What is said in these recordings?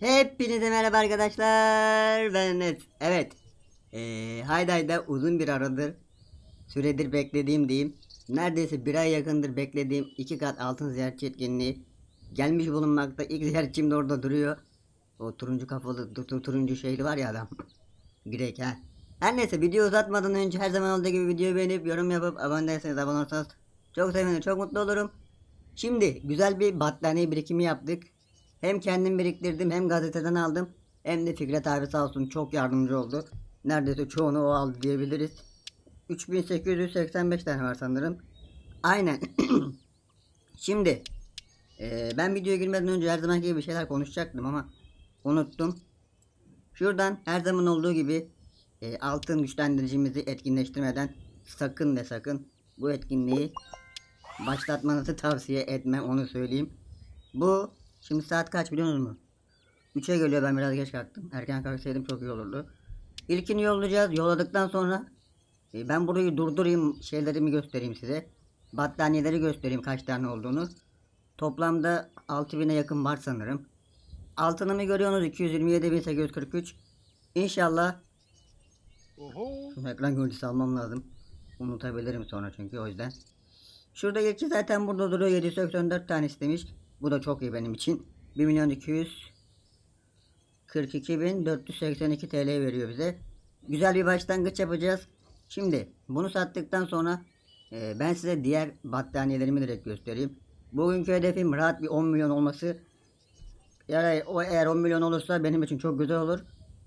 Hepinize merhaba arkadaşlar. Ben Enes. Evet. Ee, Hayday'da uzun bir aradır süredir beklediğim diyeyim. Neredeyse bir ay yakındır beklediğim iki kat altın ziyaretçi etkinliği gelmiş bulunmakta. İlk ziyaretçim de orada duruyor. O turuncu kafalı tu- tu- turuncu şeyli var ya adam. Grek ha. Her neyse video uzatmadan önce her zaman olduğu gibi videoyu beğenip yorum yapıp abone değilseniz abone olursanız çok sevinirim çok mutlu olurum. Şimdi güzel bir battaniye birikimi yaptık. Hem kendim biriktirdim hem gazeteden aldım. Hem de Fikret abi sağ olsun çok yardımcı oldu. Neredeyse çoğunu o aldı diyebiliriz. 3885 tane var sanırım. Aynen. Şimdi eee, ben videoya girmeden önce her zamanki gibi bir şeyler konuşacaktım ama unuttum. Şuradan her zaman olduğu gibi eee, altın güçlendiricimizi etkinleştirmeden sakın ve sakın bu etkinliği başlatmanızı tavsiye etmem onu söyleyeyim. Bu şimdi saat kaç biliyor musunuz? 3'e geliyor ben biraz geç kalktım. Erken kalksaydım çok iyi olurdu. İlkini yollayacağız. Yolladıktan sonra e, ben burayı durdurayım şeylerimi göstereyim size. Battaniyeleri göstereyim kaç tane olduğunu. Toplamda 6000'e yakın var sanırım. Altınımı görüyorsunuz 227.843. İnşallah Oho. Şimdi ekran görüntüsü almam lazım. Unutabilirim sonra çünkü o yüzden. Şurada ilki zaten burada duruyor. 784 tane istemiş. Bu da çok iyi benim için. 1 milyon 200 42.482 TL veriyor bize. Güzel bir başlangıç yapacağız. Şimdi bunu sattıktan sonra e, ben size diğer battaniyelerimi direkt göstereyim. Bugünkü hedefim rahat bir 10 milyon olması. Yani o eğer 10 milyon olursa benim için çok güzel olur.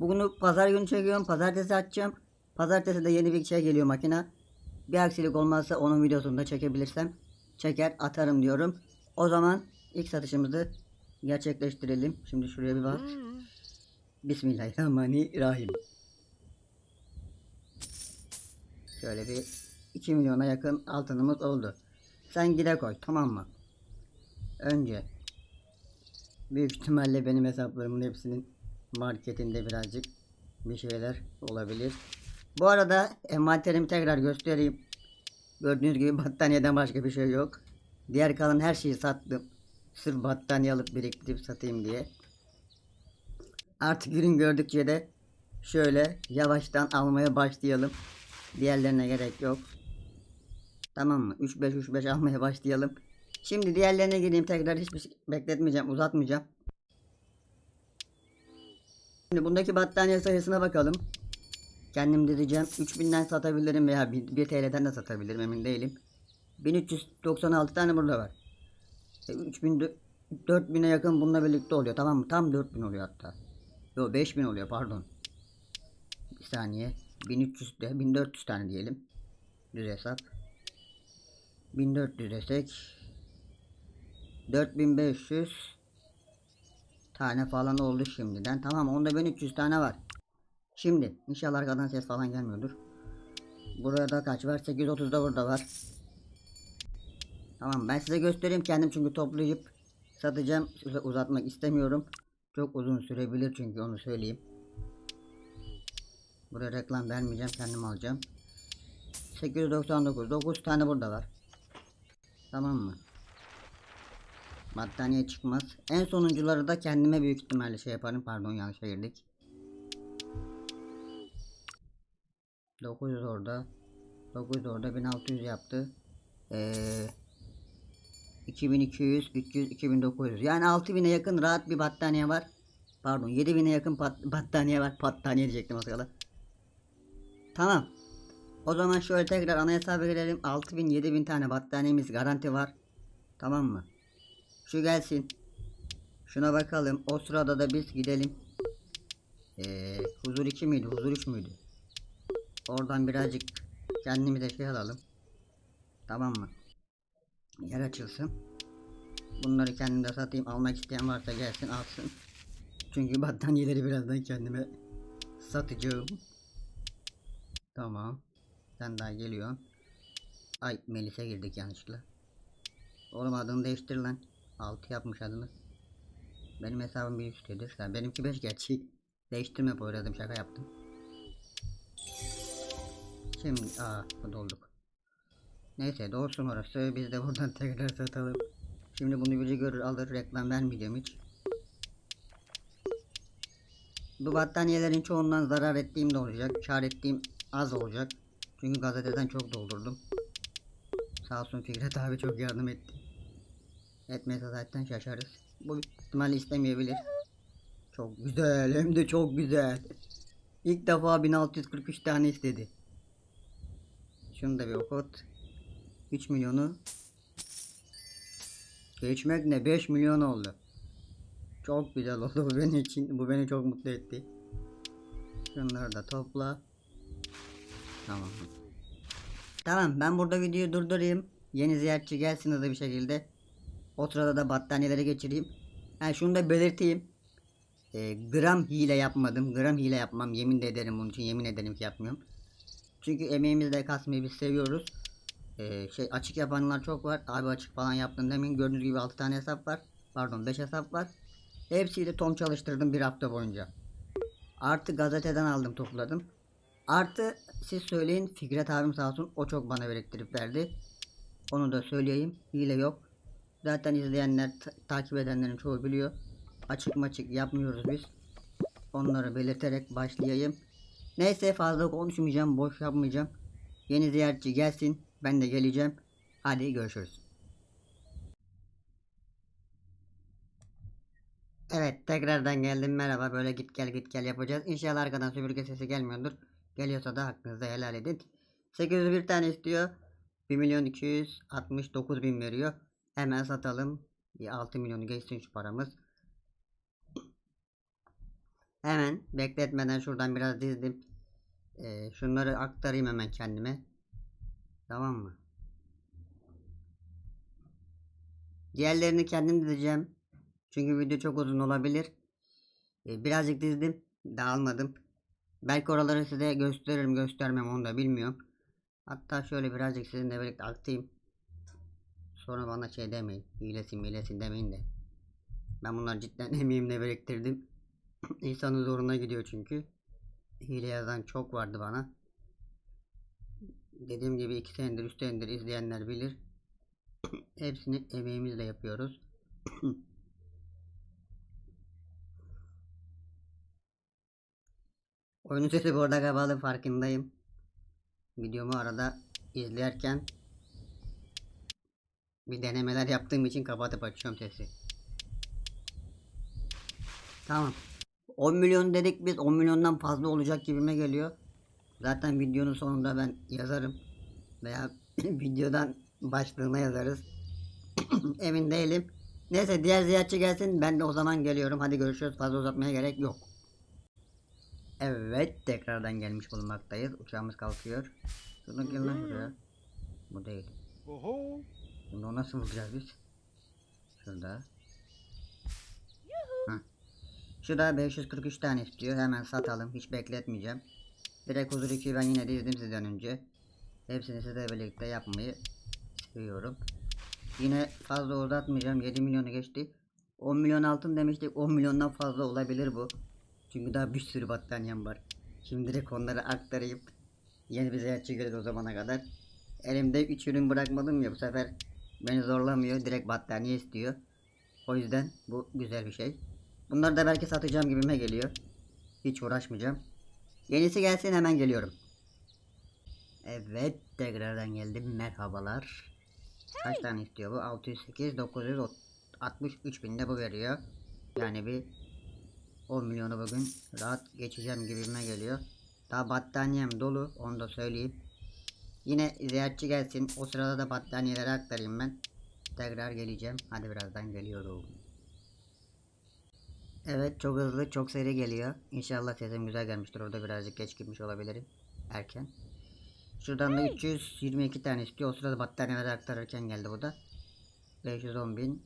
Bugünü pazar günü çekiyorum. Pazartesi açacağım. Pazartesi de yeni bir şey geliyor makine. Bir aksilik olmazsa onun videosunu da çekebilirsem çeker atarım diyorum. O zaman ilk satışımızı gerçekleştirelim. Şimdi şuraya bir bak. Bismillahirrahmanirrahim. Şöyle bir 2 milyona yakın altınımız oldu. Sen gide koy tamam mı? Önce büyük ihtimalle benim hesaplarımın hepsinin marketinde birazcık bir şeyler olabilir. Bu arada envanterimi tekrar göstereyim. Gördüğünüz gibi battaniyeden başka bir şey yok. Diğer kalan her şeyi sattım. Sırf battaniye alıp biriktirip satayım diye. Artık ürün gördükçe de şöyle yavaştan almaya başlayalım. Diğerlerine gerek yok. Tamam mı? 3-5 3-5 almaya başlayalım. Şimdi diğerlerine gireyim tekrar hiçbir şey bekletmeyeceğim uzatmayacağım. Şimdi bundaki battaniye sayısına bakalım. Kendim dizeceğim. 3000'den satabilirim veya 1 1 TL'den de satabilirim emin değilim. 1396 tane burada var. E, 3000 dö- 4000'e yakın bununla birlikte oluyor tamam mı? Tam 4000 oluyor hatta. Yo 5000 oluyor pardon. Bir saniye. 1300 de 1400 tane diyelim. Düz hesap. 1400 desek 4500 tane falan oldu şimdiden. Tamam onda 1300 tane var. Şimdi inşallah arkadan ses falan gelmiyordur. Burada kaç var? 830 da burada var. Tamam ben size göstereyim kendim çünkü toplayıp satacağım. Size uzatmak istemiyorum. Çok uzun sürebilir çünkü onu söyleyeyim. Buraya reklam vermeyeceğim kendim alacağım. 899 9 tane burada var. Tamam mı? Battaniye çıkmaz. En sonuncuları da kendime büyük ihtimalle şey yaparım. Pardon yanlış girdik. 900 orada. 900 orada 1600 yaptı. Ee, 2200, 300, 2900. Yani 6000'e yakın rahat bir battaniye var. Pardon 7000'e yakın battaniye var. Battaniye diyecektim az kala. Tamam. O zaman şöyle tekrar ana hesaba girelim. 6000 7000 tane battaniyemiz garanti var. Tamam mı? Şu gelsin. Şuna bakalım. O sırada da biz gidelim. Ee, huzur 2 miydi? Huzur 3 müydü? Oradan birazcık kendimize şey alalım. Tamam mı? Yer açılsın. Bunları kendim de satayım. Almak isteyen varsa gelsin alsın. Çünkü battaniyeleri birazdan kendime satacağım. Tamam. Sen daha geliyorsun. Ay Melis'e girdik yanlışlıkla. Oğlum adını değiştir lan. 6 yapmış adını. Benim hesabım bir üsttedir. Yani benimki 5 gerçi. Değiştirme bu aradım şaka yaptım. Şimdi aa dolduk. Neyse doğrusun orası. Biz de buradan tekrar satalım. Şimdi bunu biri görür alır reklam vermeyeceğim hiç. Bu battaniyelerin çoğundan zarar ettiğim de olacak. Kar ettiğim az olacak. Çünkü gazeteden çok doldurdum. Sağ olsun Fikret abi çok yardım etti. Etmese zaten şaşarız. Bu ihtimalle istemeyebilir. Çok güzel hem de çok güzel. İlk defa 1643 tane istedi. Şunu da bir okut. 3 milyonu. Geçmek ne 5 milyon oldu. Çok güzel oldu bu benim için. Bu beni çok mutlu etti. Şunları da topla. Tamam. Tamam ben burada videoyu durdurayım. Yeni ziyaretçi gelsin hızlı bir şekilde. O sırada da battaniyeleri geçireyim. Ha şunu da belirteyim. Ee, gram hile yapmadım. Gram hile yapmam. Yemin de ederim bunun için. Yemin ederim ki yapmıyorum. Çünkü emeğimizle kasmayı biz seviyoruz. Ee, şey açık yapanlar çok var. Abi açık falan yaptın demin. Gördüğünüz gibi 6 tane hesap var. Pardon 5 hesap var. Hepsiyle tom çalıştırdım bir hafta boyunca. Artı gazeteden aldım topladım. Artı siz söyleyin Fikret abim sağ olsun o çok bana biriktirip verdi. Onu da söyleyeyim. Hile yok. Zaten izleyenler ta- takip edenlerin çoğu biliyor. Açık maçık yapmıyoruz biz. Onları belirterek başlayayım. Neyse fazla konuşmayacağım, boş yapmayacağım. Yeni ziyaretçi gelsin, ben de geleceğim. Hadi görüşürüz. Evet, tekrardan geldim. Merhaba. Böyle git gel git gel yapacağız. İnşallah arkadan süpürge sesi gelmiyordur. Geliyorsa da hakkınızda helal edin. 801 tane istiyor. 1 milyon 269 bin veriyor. Hemen satalım. Bir 6 milyonu geçsin şu paramız. Hemen bekletmeden şuradan biraz dizdim. Ee, şunları aktarayım hemen kendime. Tamam mı? Diğerlerini kendim dizeceğim. Çünkü video çok uzun olabilir. Ee, birazcık dizdim. Dağılmadım. Belki oraları size gösteririm göstermem onu da bilmiyorum. Hatta şöyle birazcık sizinle birlikte aktayım. Sonra bana şey demeyin. Hilesin milesin demeyin de. Ben bunları cidden emeğimle biriktirdim. İnsanın zoruna gidiyor çünkü. Hile yazan çok vardı bana. Dediğim gibi iki senedir üç senedir izleyenler bilir. Hepsini emeğimizle yapıyoruz. Oyunun sesi bu kapalı farkındayım. Videomu arada izlerken bir denemeler yaptığım için kapatıp açıyorum sesi. Tamam. 10 milyon dedik biz 10 milyondan fazla olacak gibime geliyor. Zaten videonun sonunda ben yazarım. Veya videodan başlığına yazarız. Emin değilim. Neyse diğer ziyaretçi gelsin ben de o zaman geliyorum. Hadi görüşürüz fazla uzatmaya gerek yok. Evet tekrardan gelmiş bulunmaktayız. Uçağımız kalkıyor. Şunu gel lan şuraya. Bu değil. Oho. Şimdi onu nasıl bulacağız biz? Şurada. Heh. Şu da 543 tane istiyor. Hemen satalım. Hiç bekletmeyeceğim. Direkt huzur 2'yi ben yine dizdim sizden önce. Hepsini sizle birlikte yapmayı seviyorum. Yine fazla uzatmayacağım. 7 milyonu geçti. 10 milyon altın demiştik. 10 milyondan fazla olabilir bu. Çünkü daha bir sürü battaniyem var. Şimdi direkt onları aktarayım. Yeni bir ziyaretçi gelir o zamana kadar. Elimde 3 ürün bırakmadım ya bu sefer beni zorlamıyor. Direkt battaniye istiyor. O yüzden bu güzel bir şey. Bunları da belki satacağım gibime geliyor. Hiç uğraşmayacağım. Yenisi gelsin hemen geliyorum. Evet tekrardan geldim. Merhabalar. Kaç tane istiyor bu? 608 963 binde bu veriyor. Yani bir 10 milyonu bugün rahat geçeceğim gibime geliyor. Daha battaniyem dolu onu da söyleyeyim. Yine ziyaretçi gelsin. O sırada da battaniyeleri aktarayım ben. Tekrar geleceğim. Hadi birazdan geliyorum. Evet çok hızlı çok seri geliyor. İnşallah sesim güzel gelmiştir. Orada birazcık geç girmiş olabilirim. Erken. Şuradan da 322 tane istiyor. O sırada battaniyeleri aktarırken geldi bu da. 510 bin.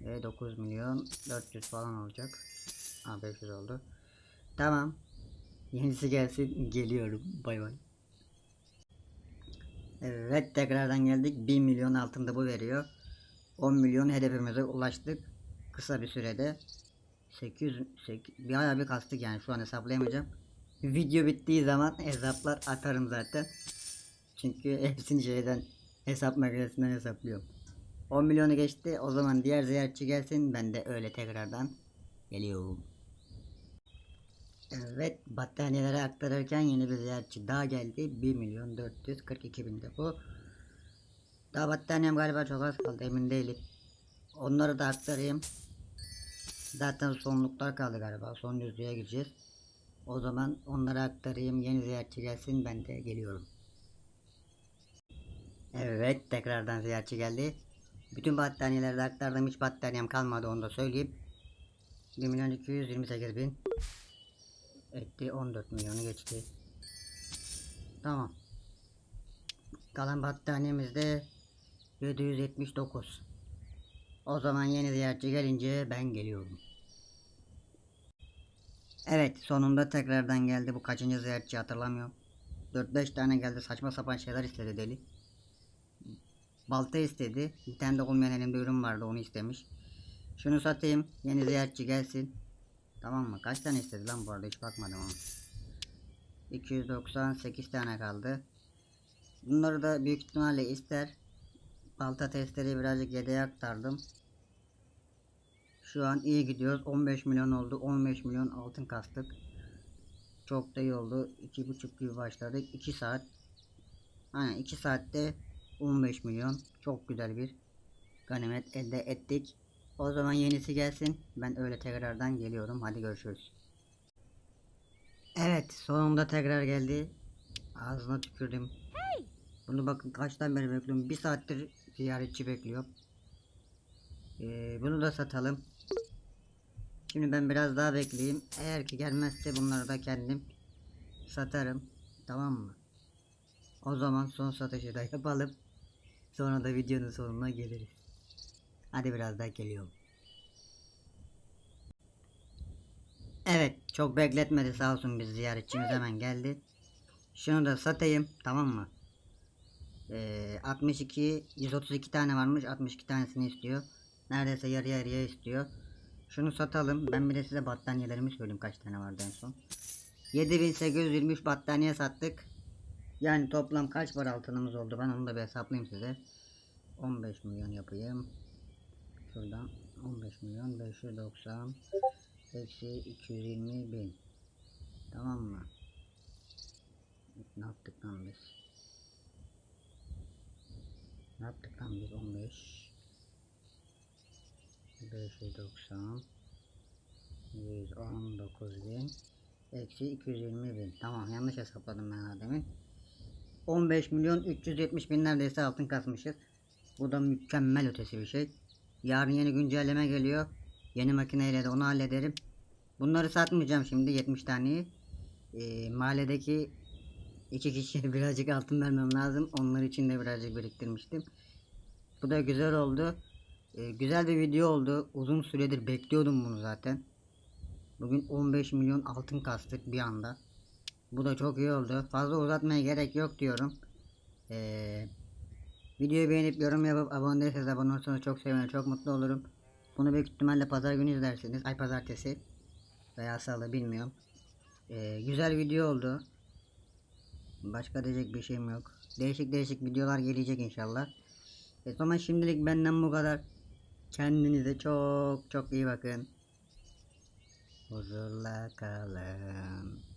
Ve 9 milyon 400 falan olacak. Ha 500 oldu. Tamam. Yenisi gelsin. Geliyorum. Bay bay. Evet tekrardan geldik. 1 milyon altında bu veriyor. 10 milyon hedefimize ulaştık. Kısa bir sürede. 800 8, bir aya bir kastık yani şu an hesaplayamayacağım. Video bittiği zaman hesaplar atarım zaten. Çünkü hepsini şeyden hesap makinesinden hesaplıyorum. 10 milyonu geçti. O zaman diğer ziyaretçi gelsin. Ben de öyle tekrardan geliyorum. Evet battaniyeleri aktarırken yeni bir ziyaretçi daha geldi. 1 milyon 442 binde bu. Daha battaniyem galiba çok az kaldı emin değilim. Onları da aktarayım. Zaten sonluklar kaldı galiba. Son yüzlüğe gireceğiz. O zaman onları aktarayım. Yeni ziyaretçi gelsin ben de geliyorum. Evet tekrardan ziyaretçi geldi. Bütün battaniyeleri de aktardım. Hiç battaniyem kalmadı onu da söyleyeyim. 1 milyon 228 bin etti 14 milyonu geçti. Tamam. Kalan battaniyemiz de 779. O zaman yeni ziyaretçi gelince ben geliyorum. Evet sonunda tekrardan geldi bu kaçıncı ziyaretçi hatırlamıyorum. 4-5 tane geldi saçma sapan şeyler istedi deli. Balta istedi. Bir tane de olmayan elimde ürün vardı onu istemiş. Şunu satayım yeni ziyaretçi gelsin. Tamam mı? Kaç tane istedi lan bu arada hiç bakmadım ama. 298 tane kaldı. Bunları da büyük ihtimalle ister. Balta testleri birazcık yedeğe aktardım. Şu an iyi gidiyoruz. 15 milyon oldu. 15 milyon altın kastık. Çok da iyi oldu. 2.5 gibi başladık. 2 saat. Aynen 2 saatte 15 milyon. Çok güzel bir ganimet elde ettik. O zaman yenisi gelsin. Ben öyle tekrardan geliyorum. Hadi görüşürüz. Evet sonunda tekrar geldi. Ağzına tükürdüm. Bunu bakın kaçtan beri bekliyorum. Bir saattir ziyaretçi bekliyor. Ee, bunu da satalım. Şimdi ben biraz daha bekleyeyim. Eğer ki gelmezse bunları da kendim satarım. Tamam mı? O zaman son satışı da yapalım. Sonra da videonun sonuna geliriz. Hadi biraz daha geliyorum. Evet çok bekletmedi sağ olsun biz ziyaretçimiz hemen geldi. Şunu da satayım tamam mı? Ee, 62 132 tane varmış 62 tanesini istiyor. Neredeyse yarı yarıya istiyor. Şunu satalım. Ben bir de size battaniyelerimi söyleyeyim kaç tane vardı en son. 7823 battaniye sattık. Yani toplam kaç para altınımız oldu ben onu da bir hesaplayayım size. 15 milyon yapayım. Şuradan 15 milyon 590 eksi 220 bin. Tamam mı? Ne yaptık lan biz? Ne yaptık lan biz 15 590 119 bin eksi 220 bin. Tamam yanlış hesapladım ben daha demin. 15 milyon 370 bin neredeyse altın kasmışız. Bu da mükemmel ötesi bir şey. Yarın yeni güncelleme geliyor. Yeni makineyle de onu hallederim. Bunları satmayacağım şimdi 70 taneyi. Ee, mahalledeki iki kişiye birazcık altın vermem lazım. Onlar için de birazcık biriktirmiştim. Bu da güzel oldu. Ee, güzel bir video oldu. Uzun süredir bekliyordum bunu zaten. Bugün 15 milyon altın kastık bir anda. Bu da çok iyi oldu. Fazla uzatmaya gerek yok diyorum. Ee, videoyu beğenip yorum yapıp abone değilseniz abone olursanız çok sevinirim. Çok mutlu olurum. Bunu büyük ihtimalle pazar günü izlersiniz. Ay pazartesi. Veya salı bilmiyorum. Ee, güzel video oldu. Başka diyecek bir şeyim yok. Değişik değişik videolar gelecek inşallah. E zaman şimdilik benden bu kadar. Kendinize çok çok iyi bakın. Huzurla kalın.